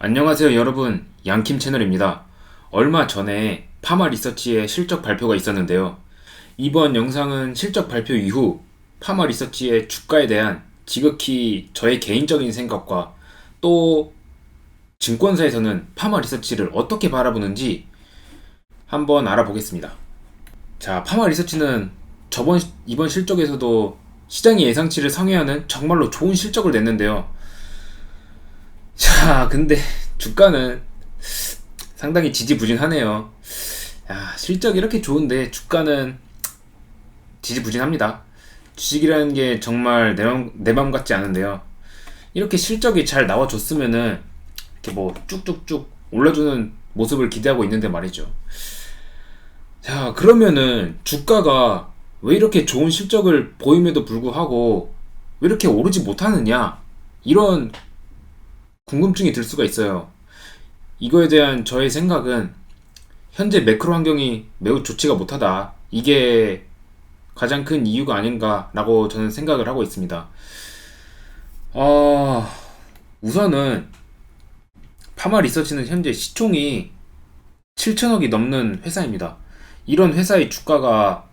안녕하세요 여러분 양킴 채널입니다. 얼마 전에 파마 리서치의 실적 발표가 있었는데요. 이번 영상은 실적 발표 이후 파마 리서치의 주가에 대한 지극히 저의 개인적인 생각과 또 증권사에서는 파마 리서치를 어떻게 바라보는지 한번 알아보겠습니다. 자, 파마 리서치는 저번 이번 실적에서도 시장의 예상치를 상회하는 정말로 좋은 실적을 냈는데요. 자, 근데 주가는 상당히 지지부진하네요. 야, 실적 이렇게 좋은데 주가는 지지부진합니다. 주식이라는 게 정말 내 맘, 같지 않은데요. 이렇게 실적이 잘 나와줬으면은 이렇게 뭐 쭉쭉쭉 올려주는 모습을 기대하고 있는데 말이죠. 자, 그러면은 주가가 왜 이렇게 좋은 실적을 보임에도 불구하고 왜 이렇게 오르지 못하느냐? 이런 궁금증이 들 수가 있어요. 이거에 대한 저의 생각은 현재 매크로 환경이 매우 좋지가 못하다. 이게 가장 큰 이유가 아닌가라고 저는 생각을 하고 있습니다. 어, 우선은 파마 리서치는 현재 시총이 7천억이 넘는 회사입니다. 이런 회사의 주가가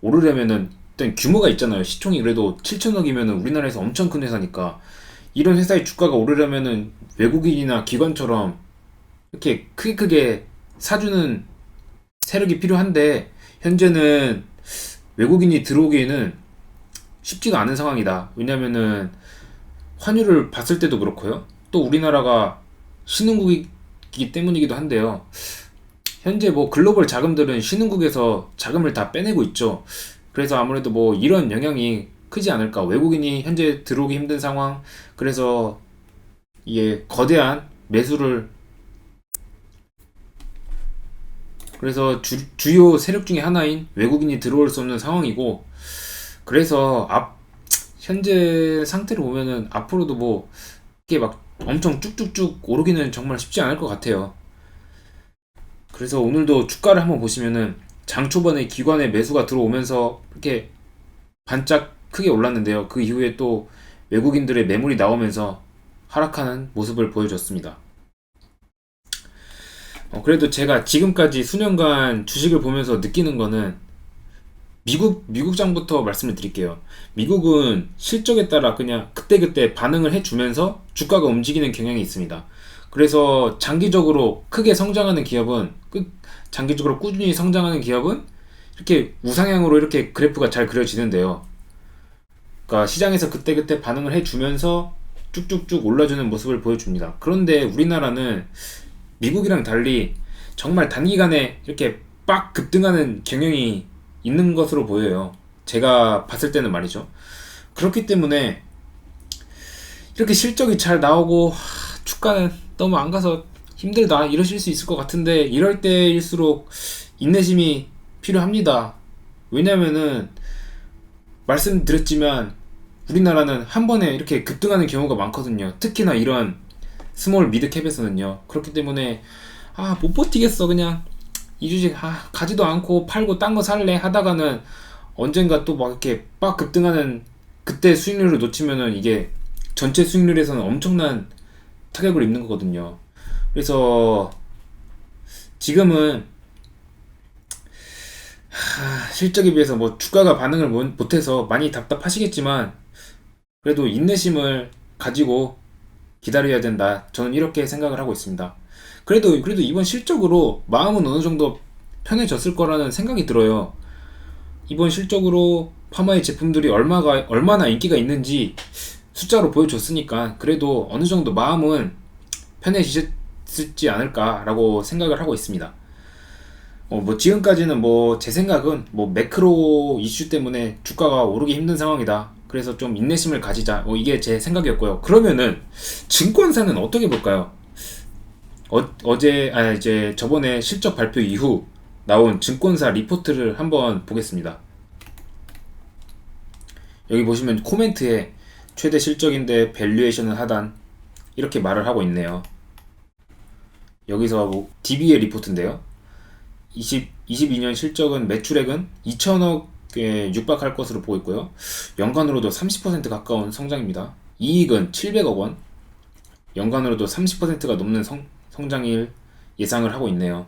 오르려면은 일단 규모가 있잖아요. 시총이 그래도 7천억이면은 우리나라에서 엄청 큰 회사니까 이런 회사의 주가가 오르려면은 외국인이나 기관처럼 이렇게 크게 크게 사주는 세력이 필요한데 현재는 외국인이 들어오기에는 쉽지가 않은 상황이다. 왜냐면은 환율을 봤을 때도 그렇고요. 또 우리나라가 신흥국이기 때문이기도 한데요. 현재 뭐 글로벌 자금들은 신흥국에서 자금을 다 빼내고 있죠. 그래서 아무래도 뭐 이런 영향이 크지 않을까. 외국인이 현재 들어오기 힘든 상황. 그래서 이게 거대한 매수를 그래서 주, 주요 세력 중에 하나인 외국인이 들어올 수 없는 상황이고 그래서 앞 현재 상태를 보면은 앞으로도 뭐 이게 막 엄청 쭉쭉쭉 오르기는 정말 쉽지 않을 것 같아요. 그래서 오늘도 주가를 한번 보시면은 장 초반에 기관의 매수가 들어오면서 이렇게 반짝 크게 올랐는데요. 그 이후에 또 외국인들의 매물이 나오면서 하락하는 모습을 보여줬습니다. 어, 그래도 제가 지금까지 수년간 주식을 보면서 느끼는 거는 미국 미국장부터 말씀을 드릴게요. 미국은 실적에 따라 그냥 그때그때 반응을 해주면서 주가가 움직이는 경향이 있습니다. 그래서 장기적으로 크게 성장하는 기업은 장기적으로 꾸준히 성장하는 기업은 이렇게 우상향으로 이렇게 그래프가 잘 그려지는데요. 그러니까 시장에서 그때그때 반응을 해주면서 쭉쭉쭉 올라주는 모습을 보여줍니다. 그런데 우리나라는 미국이랑 달리 정말 단기간에 이렇게 빡 급등하는 경향이 있는 것으로 보여요. 제가 봤을 때는 말이죠. 그렇기 때문에 이렇게 실적이 잘 나오고 주가는 너무 안 가서 힘들다 이러실 수 있을 것 같은데 이럴 때일수록 인내심이 필요합니다. 왜냐면은 말씀드렸지만 우리나라는 한 번에 이렇게 급등하는 경우가 많거든요. 특히나 이런 스몰 미드 캡에서는요. 그렇기 때문에 아 못 버티겠어 그냥 이 주식 아 가지도 않고 팔고 딴 거 살래 하다가는 언젠가 또 막 이렇게 빡 급등하는 그때 수익률을 놓치면은 이게 전체 수익률에서는 엄청난 타격을 입는 거거든요. 그래서 지금은 하, 실적에 비해서 뭐 주가가 반응을 못해서 많이 답답하시겠지만 그래도 인내심을 가지고 기다려야 된다. 저는 이렇게 생각을 하고 있습니다. 그래도 그래도 이번 실적으로 마음은 어느 정도 편해졌을 거라는 생각이 들어요. 이번 실적으로 파마의 제품들이 얼마가 얼마나 인기가 있는지 숫자로 보여줬으니까 그래도 어느 정도 마음은 편해지셨지 않을까라고 생각을 하고 있습니다. 어, 뭐 지금까지는 뭐 제 생각은 뭐 매크로 이슈 때문에 주가가 오르기 힘든 상황이다. 그래서 좀 인내심을 가지자. 뭐 이게 제 생각이었고요. 그러면은 증권사는 어떻게 볼까요? 어, 어제 아 이제 저번에 실적 발표 이후 나온 증권사 리포트를 한번 보겠습니다. 여기 보시면 코멘트에 최대 실적인데 밸류에이션은 하단 이렇게 말을 하고 있네요. 여기서 뭐 DB의 리포트인데요. 20, 22년 실적은 매출액은 2천억 에 육박할 것으로 보고 있고요. 연간으로도 30% 가까운 성장입니다. 이익은 700억 원. 연간으로도 30%가 넘는 성, 성장일 예상을 하고 있네요.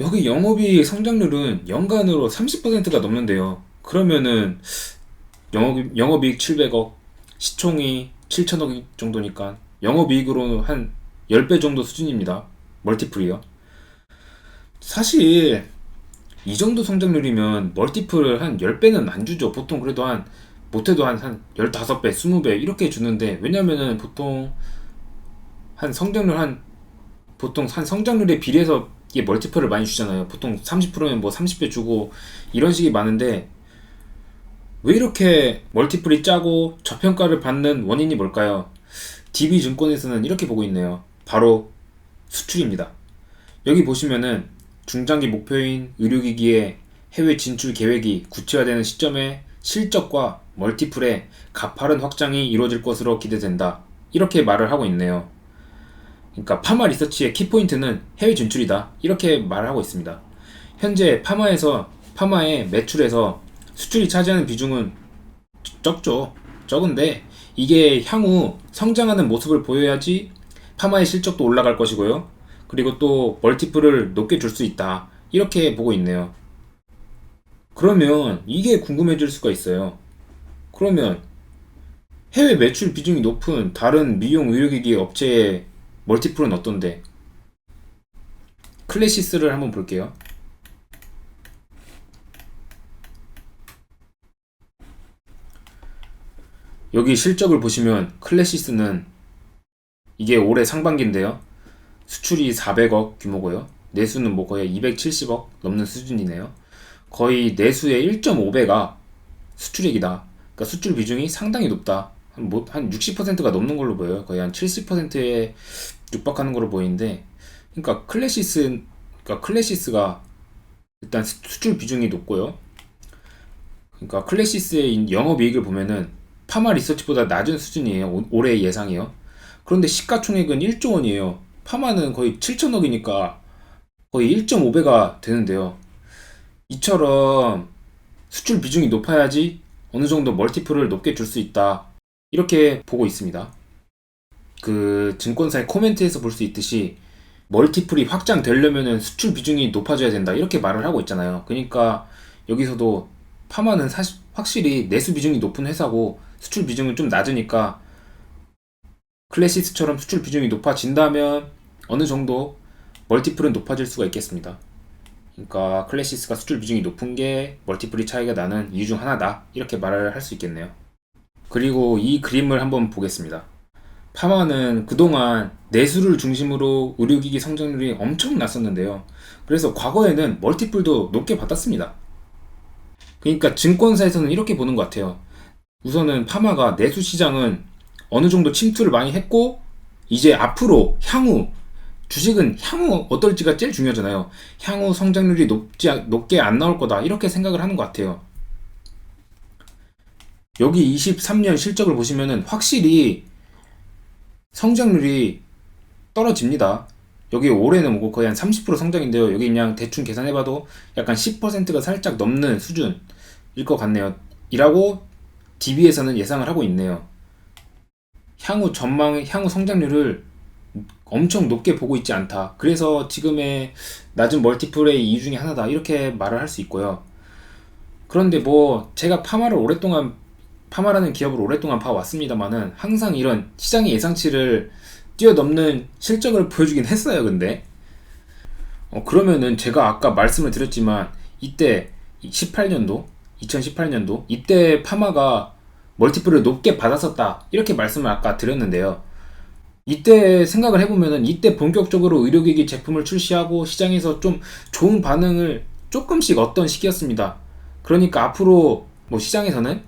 여기 영업이익 성장률은 연간으로 30%가 넘는데요. 그러면은 영업, 영업이익 700억, 시총이 7천억 정도니까 영업이익으로 한 10배 정도 수준입니다. 멀티플이요. 사실 이 정도 성장률이면 멀티플을 한 10배는 안 주죠. 보통 그래도 한 못해도 한, 한 15배, 20배 이렇게 주는데 왜냐면은 보통 한 성장률 한 보통 한 성장률에 비례해서 이게 멀티플을 많이 주잖아요. 보통 30%면 뭐 30배 주고 이런 식이 많은데 왜 이렇게 멀티플이 짜고 저평가를 받는 원인이 뭘까요? DB증권에서는 이렇게 보고 있네요. 바로 수출입니다. 여기 보시면은 중장기 목표인 의료기기의 해외 진출 계획이 구체화되는 시점에 실적과 멀티플의 가파른 확장이 이루어질 것으로 기대된다. 이렇게 말을 하고 있네요. 그러니까 파마 리서치의 키포인트는 해외 진출이다. 이렇게 말을 하고 있습니다. 현재 파마에서 파마의 매출에서 수출이 차지하는 비중은 적죠. 적은데 이게 향후 성장하는 모습을 보여야지 파마의 실적도 올라갈 것이고요. 그리고 또 멀티플을 높게 줄 수 있다. 이렇게 보고 있네요. 그러면 이게 궁금해질 수가 있어요. 그러면 해외 매출 비중이 높은 다른 미용 의료기기 업체의 멀티플은 어떤데? 클래시스를 한번 볼게요. 여기 실적을 보시면 클래시스는 이게 올해 상반기인데요. 수출이 400억 규모고요. 내수는 뭐 거의 270억 넘는 수준이네요. 거의 내수의 1.5배가 수출액이다. 그러니까 수출 비중이 상당히 높다. 한, 뭐, 한 60%가 넘는 걸로 보여요. 거의 한 70%에 육박하는 걸로 보이는데, 그러니까 클래시스, 그러니까 클래시스가 일단 수- 수출 비중이 높고요. 그러니까 클래시스의 영업이익을 보면은 파마 리서치보다 낮은 수준이에요. 오- 올해 예상이요. 그런데 시가총액은 1조 원이에요. 파마는 거의 7천억이니까 거의 1.5배가 되는데요. 이처럼 수출 비중이 높아야지 어느 정도 멀티플을 높게 줄 수 있다. 이렇게 보고 있습니다. 그 증권사의 코멘트에서 볼 수 있듯이 멀티플이 확장되려면은 수출 비중이 높아져야 된다. 이렇게 말을 하고 있잖아요. 그러니까 여기서도 파마는 사실 확실히 내수 비중이 높은 회사고 수출 비중은 좀 낮으니까 클래시스처럼 수출 비중이 높아진다면 어느 정도 멀티플은 높아질 수가 있겠습니다. 그러니까 클래시스가 수출 비중이 높은 게 멀티플이 차이가 나는 이유 중 하나다. 이렇게 말을 할 수 있겠네요. 그리고 이 그림을 한번 보겠습니다. 파마는 그동안 내수를 중심으로 의료기기 성장률이 엄청 났었는데요. 그래서 과거에는 멀티플도 높게 받았습니다. 그러니까 증권사에서는 이렇게 보는 것 같아요. 우선은 파마가 내수 시장은 어느 정도 침투를 많이 했고, 이제 앞으로 향후 주식은 향후 어떨지가 제일 중요하잖아요. 향후 성장률이 높지, 않- 높게 안 나올 거다. 이렇게 생각을 하는 것 같아요. 여기 23년 실적을 보시면은 확실히 성장률이 떨어집니다. 여기 올해는 뭐 거의 한 30% 성장인데요. 여기 그냥 대충 계산해봐도 약간 10%가 살짝 넘는 수준일 것 같네요. 이라고 DB에서는 예상을 하고 있네요. 향후 전망, 향후 성장률을 엄청 높게 보고 있지 않다. 그래서 지금의 낮은 멀티플의 이유 중에 하나다. 이렇게 말을 할 수 있고요. 그런데 뭐 제가 파마를 오랫동안 파마라는 기업을 오랫동안 봐왔습니다만은 항상 이런 시장의 예상치를 뛰어넘는 실적을 보여주긴 했어요. 근데 어, 그러면은 제가 아까 말씀을 드렸지만 이때 18년도 2018년도 이때 파마가 멀티플을 높게 받았었다 이렇게 말씀을 아까 드렸는데요. 이때 생각을 해보면은 이때 본격적으로 의료기기 제품을 출시하고 시장에서 좀 좋은 반응을 조금씩 얻던 시기였습니다. 그러니까 앞으로 뭐 시장에서는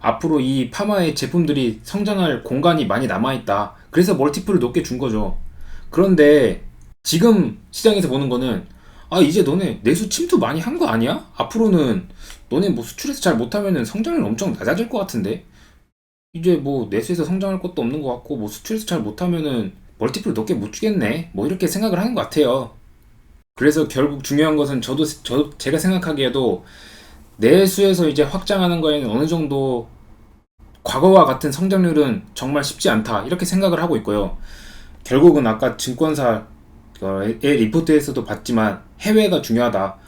앞으로 이 파마의 제품들이 성장할 공간이 많이 남아있다. 그래서 멀티플을 높게 준 거죠. 그런데 지금 시장에서 보는 거는 아 이제 너네 내수 침투 많이 한 거 아니야? 앞으로는 너네 뭐 수출에서 잘 못하면은 성장률 엄청 낮아질 것 같은데 이제 뭐 내수에서 성장할 것도 없는 것 같고 뭐 수출에서 잘 못하면은 멀티플 높게 못 주겠네 뭐 이렇게 생각을 하는 것 같아요 그래서 결국 중요한 것은 저도 저 제가 생각하기에도 내수에서 이제 확장하는 거에는 어느 정도 과거와 같은 성장률은 정말 쉽지 않다 이렇게 생각을 하고 있고요. 결국은 아까 증권사의 리포트에서도 봤지만 해외가 중요하다.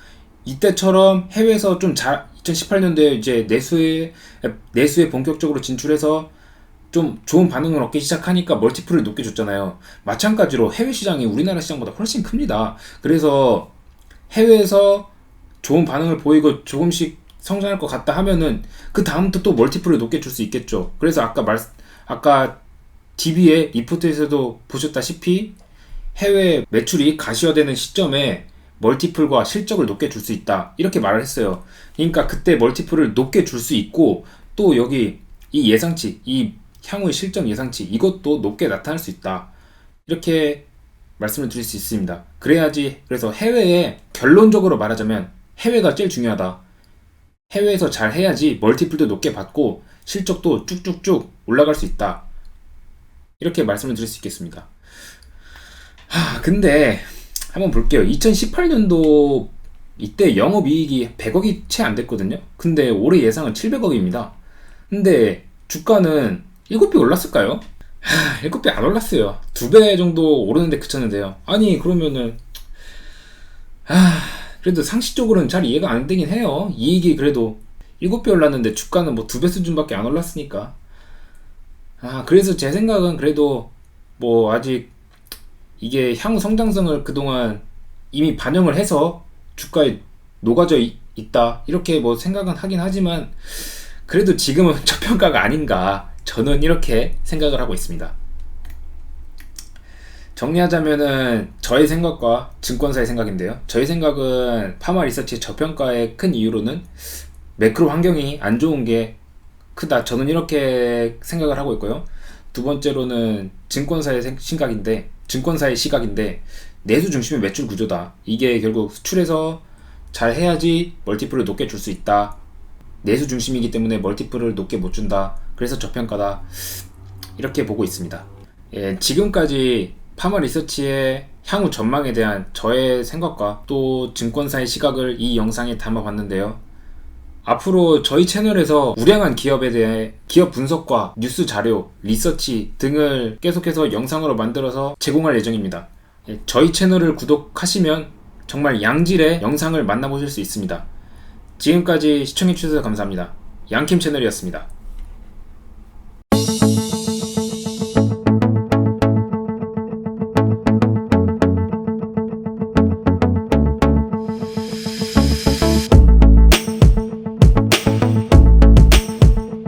이때처럼 해외에서 좀 잘 2018년도에 이제 내수에 내수에 본격적으로 진출해서 좀 좋은 반응을 얻기 시작하니까 멀티플을 높게 줬잖아요. 마찬가지로 해외 시장이 우리나라 시장보다 훨씬 큽니다. 그래서 해외에서 좋은 반응을 보이고 조금씩 성장할 것 같다 하면은 그 다음부터 또 멀티플을 높게 줄 수 있겠죠. 그래서 아까 말 아까 DB의 리포트에서도 보셨다시피 해외 매출이 가시화되는 시점에 멀티플과 실적을 높게 줄 수 있다. 이렇게 말을 했어요. 그러니까 그때 멀티플을 높게 줄 수 있고 또 여기 이 예상치, 이 향후의 실적 예상치 이것도 높게 나타날 수 있다. 이렇게 말씀을 드릴 수 있습니다. 그래야지 그래서 해외에 결론적으로 말하자면 해외가 제일 중요하다. 해외에서 잘 해야지 멀티플도 높게 받고 실적도 쭉쭉쭉 올라갈 수 있다. 이렇게 말씀을 드릴 수 있겠습니다. 하, 근데 한번 볼게요. 2018년도 이때 영업이익이 100억이 채 안 됐거든요. 근데 올해 예상은 700억입니다. 근데 주가는 7배 올랐을까요? 하, 7배 안 올랐어요. 2배 정도 오르는데 그쳤는데요. 아니 그러면은 하, 그래도 상식적으로는 잘 이해가 안 되긴 해요. 이익이 그래도 7배 올랐는데 주가는 뭐 2배 수준밖에 안 올랐으니까. 아, 그래서 제 생각은 그래도 뭐 아직 이게 향후 성장성을 그동안 이미 반영을 해서 주가에 녹아져 있, 다 이렇게 뭐 생각은 하긴 하지만 그래도 지금은 저평가가 아닌가 저는 이렇게 생각을 하고 있습니다. 정리하자면은 저의 생각과 증권사의 생각인데요. 저의 생각은 파마 리서치의 저평가의 큰 이유로는 매크로 환경이 안 좋은 게 크다. 저는 이렇게 생각을 하고 있고요. 두 번째로는 증권사의 생- 시각인데, 증권사의 시각인데, 내수 중심의 매출 구조다. 이게 결국 수출해서 잘 해야지 멀티플을 높게 줄 수 있다. 내수 중심이기 때문에 멀티플을 높게 못 준다. 그래서 저평가다. 이렇게 보고 있습니다. 예, 지금까지 파마 리서치의 향후 전망에 대한 저의 생각과 또 증권사의 시각을 이 영상에 담아봤는데요. 앞으로 저희 채널에서 우량한 기업에 대해 기업 분석과 뉴스 자료, 리서치 등을 계속해서 영상으로 만들어서 제공할 예정입니다. 예, 저희 채널을 구독하시면 정말 양질의 영상을 만나보실 수 있습니다. 지금까지 시청해주셔서 감사합니다. 양캠 채널이었습니다.